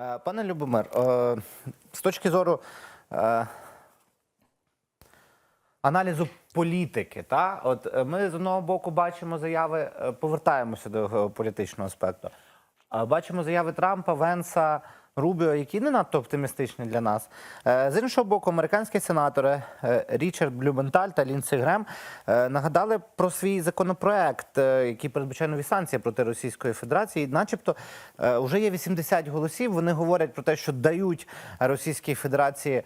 Е, Пане Любомир, е, з точки зору е, аналізу політики, та от ми з одного боку бачимо заяви, повертаємося до політичного аспекту. Бачимо заяви Трампа, Венса, Рубіо, які не надто оптимістичні для нас. Е, З іншого боку, американські сенатори е, Річард Блюменталь та Лінсі Грем е, нагадали про свій законопроект, який передбачає нові санкції проти Російської Федерації. Начебто вже є 80 голосів. Вони говорять про те, що дають Російській Федерації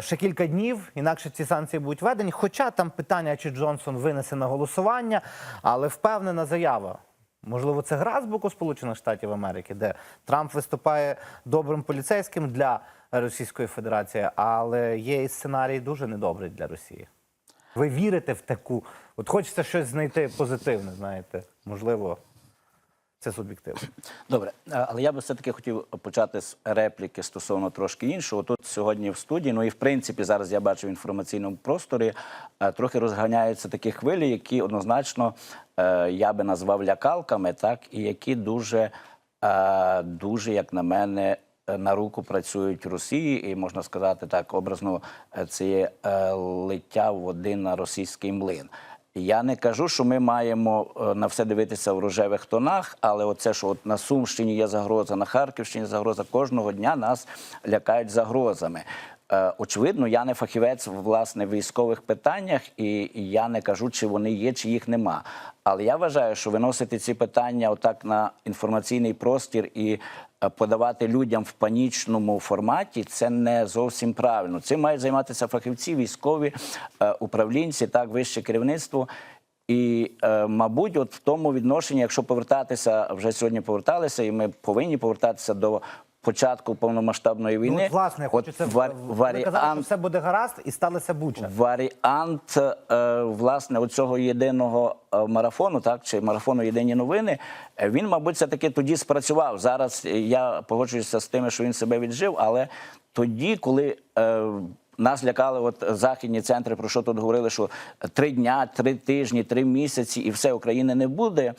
ще кілька днів, інакше ці санкції будуть введені. Хоча там питання, чи Джонсон винесе на голосування, але впевнена заява. Можливо, це гра з боку Сполучених Штатів Америки, де Трамп виступає добрим поліцейським для Російської Федерації, але є і сценарій дуже недобрий для Росії. Ви вірите в таку? От хочеться щось знайти позитивне, знаєте, можливо, це суб'єктивно. Добре, е, але я би все-таки хотів почати з репліки стосовно трошки іншого. Тут сьогодні в студії, ну і в принципі зараз я бачу в інформаційному просторі е, трохи розганяються такі хвилі, які однозначно я би назвав лякалками, так і які дуже, е, дуже, як на мене. е, На руку працюють Росії, і можна сказати так образно, е, це е, лиття води на російський млин. Я не кажу, що ми маємо е, на все дивитися в рожевих тонах, але оце, що от на Сумщині є загроза, на Харківщині загроза, кожного дня нас лякають загрозами. Е, Очевидно, я не фахівець власне в військових питаннях, і я не кажу, чи вони є, чи їх нема. Але я вважаю, що виносити ці питання отак на інформаційний простір і е, подавати людям в панічному форматі це не зовсім правильно. Цим мають займатися фахівці, військові, е, управлінці, так вище керівництво. І, мабуть, от в тому відношенні, якщо повертатися, вже сьогодні поверталися, і ми повинні повертатися до початку повномасштабної війни. Ну, от, власне, От хочу це вар- ви казали, що все буде гаразд, і сталося буча. Варіант е, власне оцього єдиного е, марафону, так чи марафону Єдині новини. е, Він, мабуть, все таки тоді спрацював. Зараз е, я погоджуюся з тим, що він себе віджив, але тоді, коли. Е, нас лякали от західні центри, про що тут говорили, що три дня, три тижні, три місяці, і все України не буде.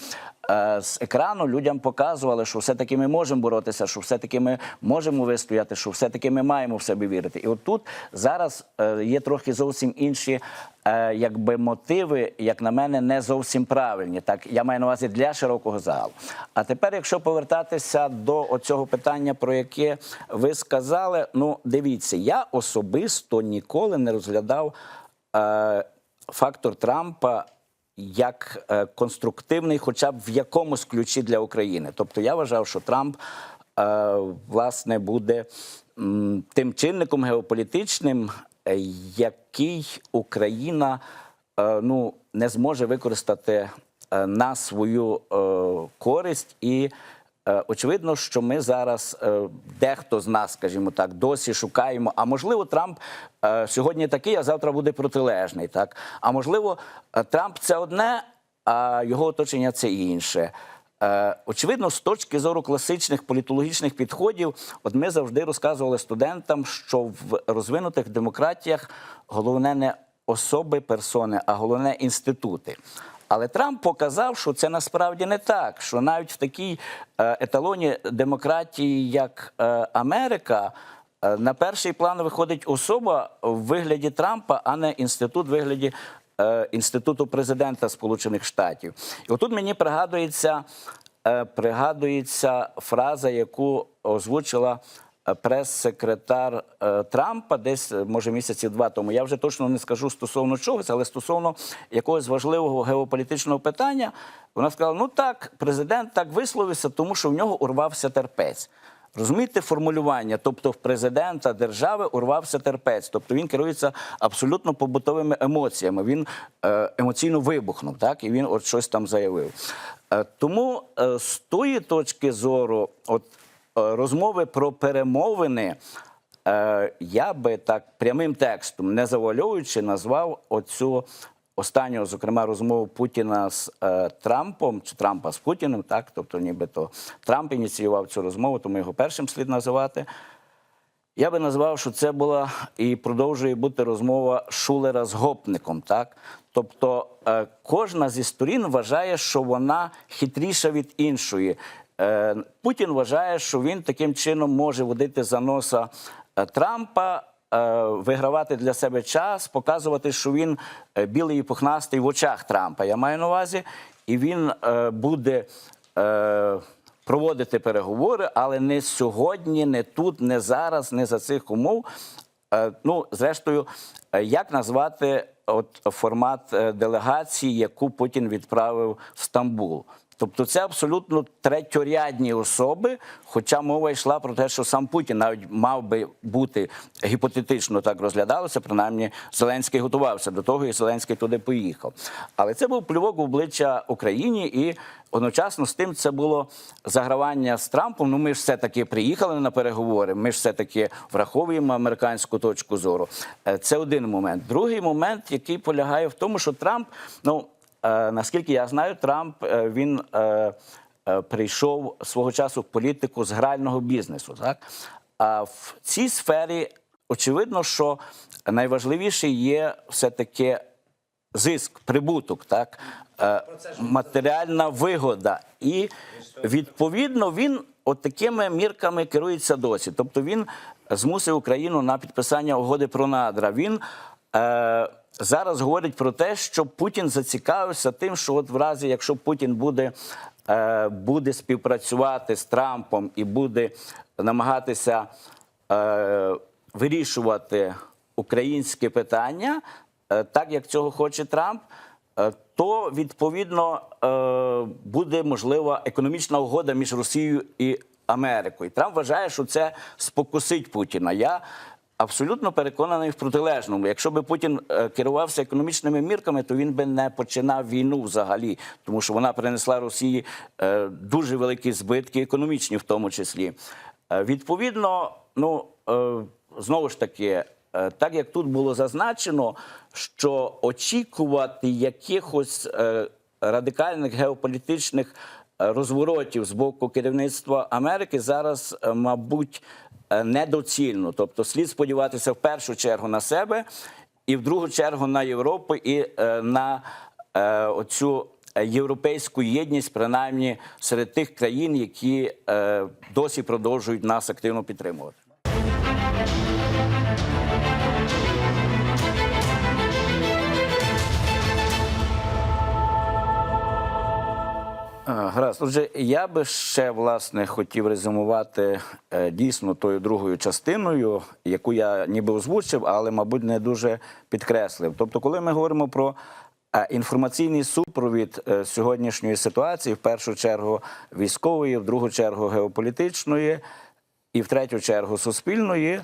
Е, З екрану людям показували, що все-таки ми можемо боротися, що все-таки ми можемо вистояти, що все-таки ми маємо в себе вірити. І от тут зараз е, є трохи зовсім інші е, якби мотиви, як на мене, не зовсім правильні. Так я маю на увазі для широкого загалу. А тепер, якщо повертатися до оцього питання, про яке ви сказали, ну дивіться, я особисто ніколи не розглядав е, фактор Трампа. Як е, конструктивний, хоча б в якомусь ключі для України. Тобто я вважав, що Трамп е, власне буде тим чинником геополітичним, е, який Україна ну, не зможе використати на свою користь. І очевидно, що ми зараз, е, дехто з нас, скажімо так, досі шукаємо. А можливо, Трамп е, сьогодні такий, а завтра буде протилежний. Так? А можливо, е, Трамп це одне, а його оточення це інше. Е, Очевидно, з точки зору класичних політологічних підходів, от ми завжди розказували студентам, що в розвинутих демократіях головне не особи персони, а головне інститути. Але Трамп показав, що це насправді не так. Що навіть в такій е, еталоні демократії, як е, Америка, е, на перший план виходить особа в вигляді Трампа, а не інститут в вигляді інституту президента Сполучених Штатів. І отут мені пригадується, пригадується фраза, яку озвучила прес-секретар е, Трампа десь, е, може, місяці два тому. Я вже точно не скажу стосовно чогось, але стосовно якогось важливого геополітичного питання, вона сказала: ну так, президент так висловився, тому що в нього урвався терпець. Розумієте формулювання? Тобто в президента держави урвався терпець. Тобто він керується абсолютно побутовими емоціями. Він е, емоційно вибухнув, так і він от щось там заявив. Е, тому е, з тої точки зору, от е, розмови про перемовини. Е, я би так прямим текстом, не завуальовуючи, назвав оцю останню, зокрема, розмову Путіна з е, Трампом чи Трампа з Путіним, так, тобто, нібито Трамп ініціював цю розмову, тому його першим слід називати. Я би назвав, що це була і продовжує бути розмова Шулера з гопником. Так? Тобто е, кожна зі сторін вважає, що вона хитріша від іншої. Е, Путін вважає, що він таким чином може водити за носа е, Трампа. е, Вигравати для себе час, показувати, що він білий і пухнастий в очах Трампа. Я маю на увазі, і він буде проводити переговори, але не сьогодні, не тут, не зараз, не за цих умов. Ну, зрештою, як назвати от формат делегації, яку Путін відправив в Стамбул? Тобто це абсолютно третьорядні особи, хоча мова йшла про те, що сам Путін навіть мав би бути гіпотетично так розглядалося. Принаймні, Зеленський готувався до того, і Зеленський туди поїхав. Але це був плювок в обличчя Україні, і одночасно з тим це було загравання з Трампом. Ну ми ж все таки приїхали на переговори. Ми ж все таки враховуємо американську точку зору. Е, Це один момент. Другий момент, який полягає в тому, що Трамп, ну наскільки я знаю, Трамп е, він. е, е, Прийшов свого часу в політику з грального бізнесу, так а в цій сфері очевидно, що найважливіше є все-таки зиск, прибуток, так е, матеріальна вигода. І відповідно він от такими мірками керується досі. Тобто він змусив Україну на підписання угоди про надра. Він е, зараз говорить про те, що Путін зацікавився тим, що от в разі, якщо Путін буде, е, буде співпрацювати з Трампом і буде намагатися е, вирішувати українське питання, е, так як цього хоче Трамп, е, то відповідно е, буде можлива економічна угода між Росією і Америкою. Трамп вважає, що це спокусить Путіна. Я абсолютно переконаний в протилежному. Якщо би Путін е, керувався економічними мірками, то він би не починав війну взагалі, тому що вона принесла Росії е, дуже великі збитки, економічні в тому числі. Е, Відповідно, ну знову ж таки, так як тут було зазначено, що очікувати якихось радикальних геополітичних розворотів з боку керівництва Америки зараз, е, мабуть, е, недоцільно. Тобто, слід сподіватися в першу чергу на себе, і в другу чергу на Європу і е, на оцю європейську єдність, принаймні серед тих країн, які досі продовжують нас активно підтримувати. Гаразд. Отже, я би ще власне хотів резюмувати е, дійсно тою другою частиною, яку я ніби озвучив, але, мабуть, не дуже підкреслив. Тобто, коли ми говоримо про е, інформаційний супровід е, сьогоднішньої ситуації, в першу чергу військової, в другу чергу геополітичної і в третю чергу суспільної,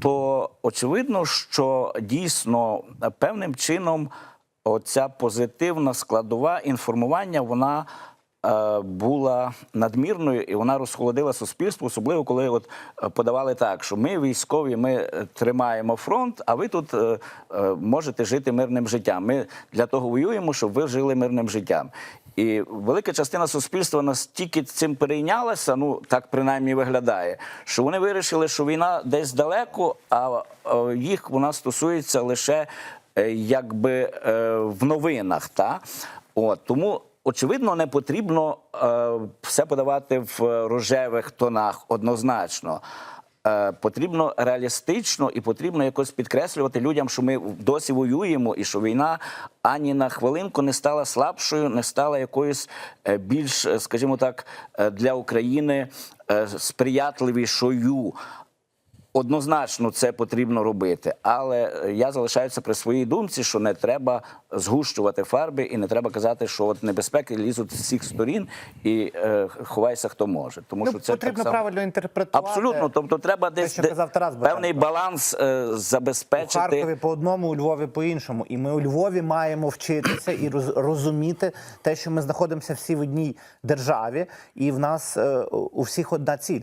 то очевидно, що дійсно певним чином оця позитивна складова інформування вона була надмірною і вона розхолодила суспільство, особливо коли от е, подавали так, що ми військові, ми е, тримаємо фронт, а ви тут е, е, можете жити мирним життям. Ми для того воюємо, щоб ви жили мирним життям. І велика частина суспільства настільки цим перейнялася, ну так принаймні виглядає, що вони вирішили, що війна десь далеко, а е, їх вона стосується лише е, якби е, в новинах. Та? От, тому, очевидно, не потрібно е, все подавати в рожевих тонах однозначно. Е, Потрібно реалістично і потрібно якось підкреслювати людям, що ми досі воюємо, і що війна ані на хвилинку не стала слабшою, не стала якоюсь е, більш, е, скажімо так, е, для України сприятливішою. Однозначно це потрібно робити, але е, я залишаюся при своїй думці, що не треба згущувати фарби і не треба казати, що от небезпеки лізуть з всіх сторін і е, ховайся хто може. Тому Ну, що це потрібно так само... правильно інтерпретувати. Абсолютно, тобто треба десь що казав Тарас певний баланс е, У. Харкові по одному, у Львові по іншому. І ми у Львові маємо вчитися і роз- розуміти те, що ми знаходимося всі в одній державі, і в нас е, у всіх одна ціль.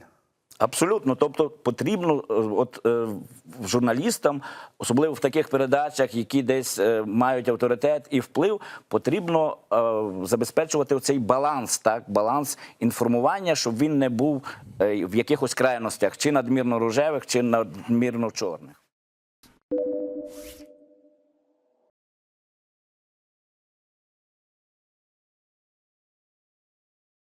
Абсолютно, тобто потрібно е, от е, журналістам, особливо в таких передачах, які десь е, мають авторитет і вплив, потрібно е, забезпечувати цей баланс, так баланс інформування, щоб він не був е, в якихось крайностях, чи надмірно рожевих, чи надмірно чорних.